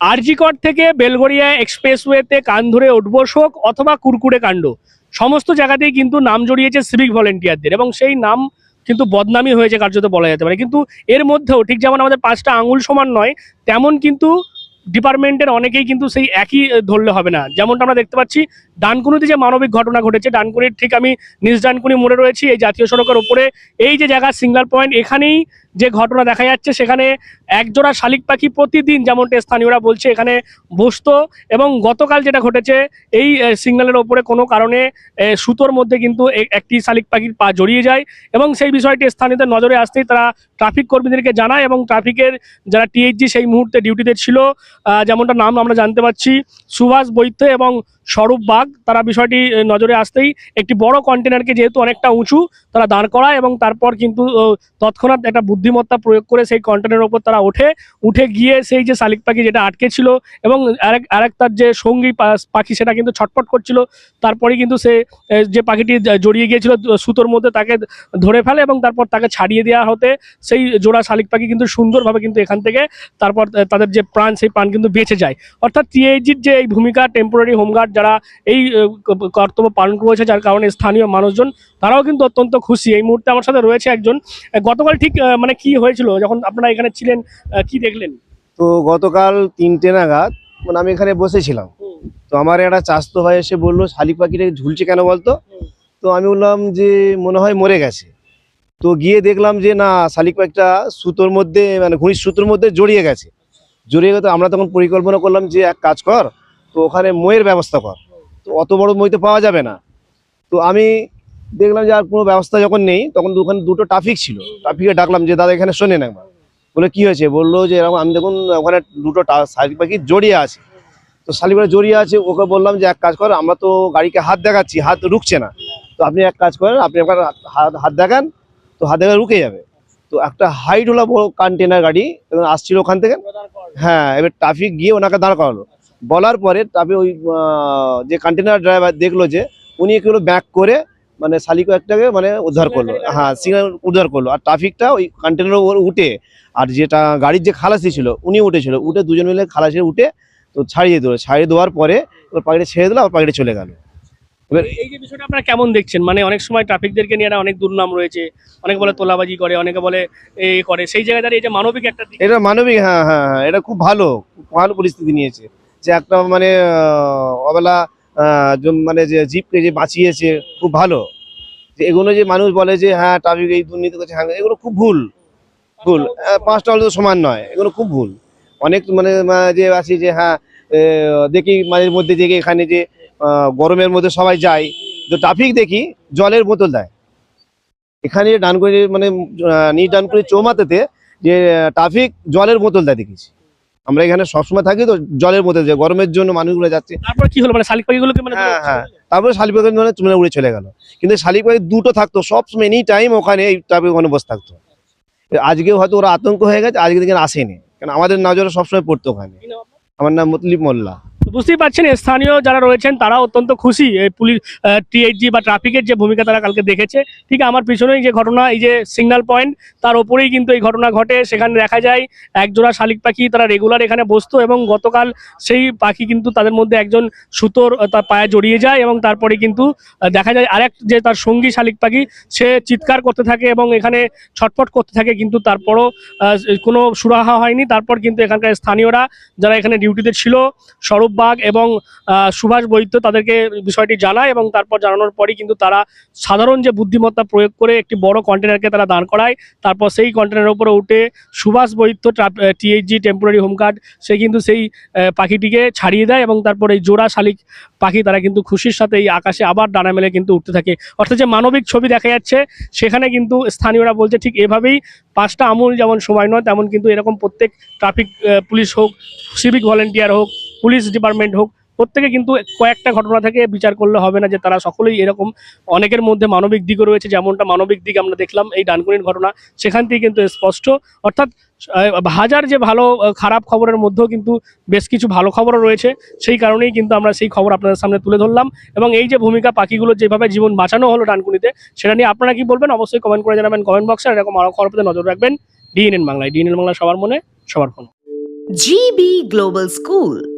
আরজিকর থেকে বেলগড়িয়া এক্সপ্রেসওয়েতে কান ধরে উঠবো শোক অথবা কুরকুরে কাণ্ড। সমস্ত জায়গাতেই কিন্তু নাম জড়িয়েছে সিভিক ভলেন্টিয়ারদের এবং সেই নাম কিন্তু বদনামী হয়েছে কার্যত বলা যেতে পারে। কিন্তু এর মধ্যেও ঠিক যেমন আমাদের পাঁচটা আঙুল সমান নয়, তেমন কিন্তু ডিপার্টমেন্টের অনেকেই কিন্তু সেই একই ধরলে হবে না। যেমনটা আমরা দেখতে পাচ্ছি ডানকুনিতে যে মানবিক ঘটনা ঘটেছে, ডানকুনির ঠিক আমি নিজ ডানকুনি মোড়ে রয়েছি, এই জাতীয় সড়কের ওপরে। এই যে জায়গা, সিঙ্গেল পয়েন্ট, এখানেই যে ঘটনা দেখা যাচ্ছে, সেখানে একজোড়া শালিক পাখি প্রতিদিন, যেমনটা স্থানীয়রা বলছে, এখানে বসতো এবং গতকাল যেটা ঘটেছে, এই সিগন্যালের ওপরে কোনো কারণে সুতোর মধ্যে কিন্তু একটি শালিক পাখির পা জড়িয়ে যায় এবং সেই বিষয়টি স্থানীয়দের নজরে আসতেই তারা ট্রাফিক কর্মীদেরকে জানায় এবং ট্রাফিকের যারা টিএইচজি সেই মুহূর্তে ডিউটিতে ছিল যেমনটা নাম আমরা জানতে পারছি সুভাষ বৈদ্য এবং স্বরূপ বাগ। তারা বিষয়টি নজরে আসতেই একটি বড় কন্টেনারকে যেহেতু অনেকটা উঁচু তারা দাঁড় করায় এবং তারপর কিন্তু তৎক্ষণাৎ একটা বুদ্ধিমত্তা প্রয়োগ করে সেই কন্টেনারের ওপর তারা ওঠে, উঠে গিয়ে সেই যে শালিক পাখি যেটা আটকে ছিল এবং আরেক আরেক তার যে সঙ্গী পাখি সেটা কিন্তু ছটপট করছিল তারপরে কিন্তু সে যে পাখিটি জড়িয়ে গিয়েছিল সুতোর মধ্যে তাকে ধরে ফেলে এবং তারপর তাকে ছাড়িয়ে দেওয়া হতে, সেই জোড়া শালিক পাখি কিন্তু সুন্দরভাবে কিন্তু এখান থেকে তারপর তাদের যে প্রাণ সেই প্রাণ কিন্তু বেঁচে যায়। অর্থাৎ টিএইচির যে এই ভূমিকা টেম্পোরারি হোমগার্ড যারা, এই ক- কর্তব্য পালন করেছে যার কারণে স্থানীয় মানুষজন তারাও কিন্তু অত্যন্ত খুশি। এই মুহূর্তে আমার সাথে রয়েছে একজন। গতকাল ঠিক মানে কি হয়েছিল? যখন আপনারা এখানে ছিলেন কি দেখলেন? তো গতকাল তিনটে নাগাদ মানে আমি এখানে বসেছিলাম। তো আমার একটা চাস্তো ভাই এসে বলল শালিক পাখিটা ঝুলছে কেন বলতো? তো আমি বললাম যে মনে হয় মরে গেছে। তো গিয়ে দেখলাম যে না শালিক পাখিটা সুতোর মধ্যে মানে ঘুড়ির সুতোর মধ্যে জড়িয়ে গেছে। জড়িয়ে গেছে আমরা তখন পরিকল্পনা করলাম যে এক কাজ কর তো ওখানে মইয়ের ব্যবস্থা কর। তো অত বড় মই তো পাওয়া যাবে না। তো আমি দেখলাম যে আর কোনো ব্যবস্থা যখন নেই, তখন ওখানে দুটো ট্রাফিক ছিল। ট্রাফিকে ডাকলাম যে, দাদা, এখানে শোনেন একবার। বলে, কি হয়েছে? বলল যে, এরকম, আমি দেখুন, ওখানে দুটো শালিক পাখি জড়িয়ে আছে। তো শালিক পাখি জড়িয়ে আছে, ওকে বললাম যে, এক কাজ কর, আমরা তো গাড়িকে হাত দেখাচ্ছি, হাত রুকছে না। তো আপনি এক কাজ করেন, আপনি একবার হাত হাত দেখান, তো হাত দেখা রুকে যাবে। তো একটা হাইট হলো কন্টেনার গাড়ি আসছিল ওখান থেকে। হ্যাঁ এবার ট্রাফিক গিয়ে ওনাকে দাঁড় করালো। বলার পরে ট্রাফিক ওই যে কন্টেনার ড্রাইভার দেখল যে উনি একটু ব্যাক করে মানে শালিক একটাকে মানে উদ্ধার করল। হ্যাঁ সিগন্যাল উদ্ধার করল। আর ট্রাফিকটা ওই কন্টেনার ওপর উঠে আর যেটা গাড়ির যে খালাসি ছিল উনি উঠেছিল। উঠে দুজন মিলে খালাসি উঠে তো ছাড়িয়ে দিল। ছাড়িয়ে দেওয়ার পরে এবার পাখিটা ছেড়ে দিল আর পাখিটা চলে গেল। এবার এই যে বিষয়টা আপনারা কেমন দেখছেন? মানে অনেক সময় ট্রাফিকদেরকে নিয়ে অনেক দুর্নাম রয়েছে। অনেকে বলে তোলাবাজি করে অনেকে বলে এই করে। সেই জায়গায় দাঁড়িয়ে এই যে মানবিক একটা এটা মানবিক হ্যাঁ হ্যাঁ হ্যাঁ এটা খুব ভালো খুব ভালো পরিস্থিতি নিয়েছে। যে একটা মানে অবেলা মানে যে জিপকে যে বাঁচিয়েছে, খুব ভালো। যে এগুলো যে মানুষ বলে যে হ্যাঁ ট্রাফিক এই দুর্নীতি করছে হ্যাঁ এগুলো খুব ভুল। ভুল। পাঁচটা হলে তো সমান নয়, এগুলো খুব ভুল। অনেক মানে যে আছে যে হ্যাঁ দেখি মাঝে মধ্যে দেখি এখানে যে গরমের মধ্যে সবাই যায়। তো ট্রাফিক দেখি, জলের বোতল দেয়। এখানে ডানকুনি মানে নিজ ডানকুনি চৌমাথাতে যে ট্রাফিক জলের বোতল দেয় দেখেছি আমরা এখানে সবসময় থাকি তো জলের মধ্যে যে গরমের জন্য মানুষগুলো যাচ্ছে। তারপর কি হলো? মানে শালিক পাখিগুলোকে মানে হ্যাঁ, হ্যাঁ। তারপরে শালিক পাখি মানে উড়ে চলে গেল। কিন্তু শালিক পাখি দুটো থাকতো সবসময় এনি টাইম ওখানে এই টাইপের ওখানে বসে থাকতো। আজকে হয়তো ওরা আতঙ্ক হয়ে গেছে আজকে দিকে আসেনি। কারণ আমাদের নজরে সবসময় পড়তো ওখানে। আমার নাম মতলিব মোল্লা। বুঝতেই পারছেন, স্থানীয় যারা রয়েছেন তারা অত্যন্ত খুশি। এই পুলিশ টিএইচজি বা ট্রাফিকের যে ভূমিকা তারা কালকে দেখেছে। ঠিক আমার পিছনেই যে ঘটনা, এই যে সিগন্যাল পয়েন্ট তার ওপরেই কিন্তু এই ঘটনা ঘটে। সেখানে দেখা যায়, একজোড়া শালিক পাখি তারা রেগুলার এখানে বসতো এবং গতকাল সেই পাখি কিন্তু তাদের মধ্যে একজন সুতোর তার পায়ে জড়িয়ে যায় এবং তারপরে কিন্তু দেখা যায় আরেক যে তার সঙ্গী শালিক পাখি, সে চিৎকার করতে থাকে এবং এখানে ছটফট করতে থাকে কিন্তু তারপরও কোনো সুরাহা হয়নি। তারপর কিন্তু এখানকার স্থানীয়রা, যারা এখানে ডিউটিতে ছিল স্বরূপ বাগ এবং সুভাষ বৈদ্য তাদেরকে বিষয়টি জানায় এবং তারপর জানানোর পরই কিন্তু তারা সাধারণ যে বুদ্ধিমত্তা প্রয়োগ করে একটি বড় কন্টেনারকে তারা দাঁড় করায়। তারপর সেই কন্টেনারের উপরে উঠে Subhash Baidya THG temporary home guard সে কিন্তু সেই পাখিটিকে ছাড়িয়ে দেয় এবং তারপর এই জোড়া শালিক পাখি তারা কিন্তু খুশির সাথে এই আকাশে আবার ডানা মেলে কিন্তু উঠতে থাকে। অর্থাৎ যে মানবিক ছবি দেখা যাচ্ছে, সেখানে কিন্তু স্থানীয়রা বলছে ঠিক এভাবেই পাঁচটা আমূল যেমন সময় নয়, তেমন কিন্তু এরকম প্রত্যেক ট্রাফিক পুলিশ হোক সিভিক ভলেন্টিয়ার হোক পুলিশ ডিপার্টমেন্ট হোক প্রত্যেকে কিন্তু কয়েকটা ঘটনা থেকে বিচার করলে হবে না যে তারা সকলেই এরকম। অনেকের মধ্যে মানবিক দিকও রয়েছে যেমনটা মানবিক দিক আমরা দেখলাম এই ডানকুনির ঘটনা। সেখান থেকে কিন্তু স্পষ্ট। অর্থাৎ হাজার যে ভালো খারাপ খবরের মধ্যেও কিন্তু বেশ কিছু ভালো খবরও রয়েছে। সেই কারণেই কিন্তু আমরা সেই খবর আপনাদের সামনে তুলে ধরলাম। এবং এই যে ভূমিকা পাখিগুলো যেভাবে জীবন বাঁচানো হলো ডানকুনিতে সেটা নিয়ে আপনারা কি বলবেন? অবশ্যই কমেন্ট করে জানাবেন কমেন্ট বক্সে এরকম আরও খবর পেতে নজর রাখবেন। ডিএনএন বাংলায়। ডিএনএন বাংলা সবার মনে সবার phone. GB global School,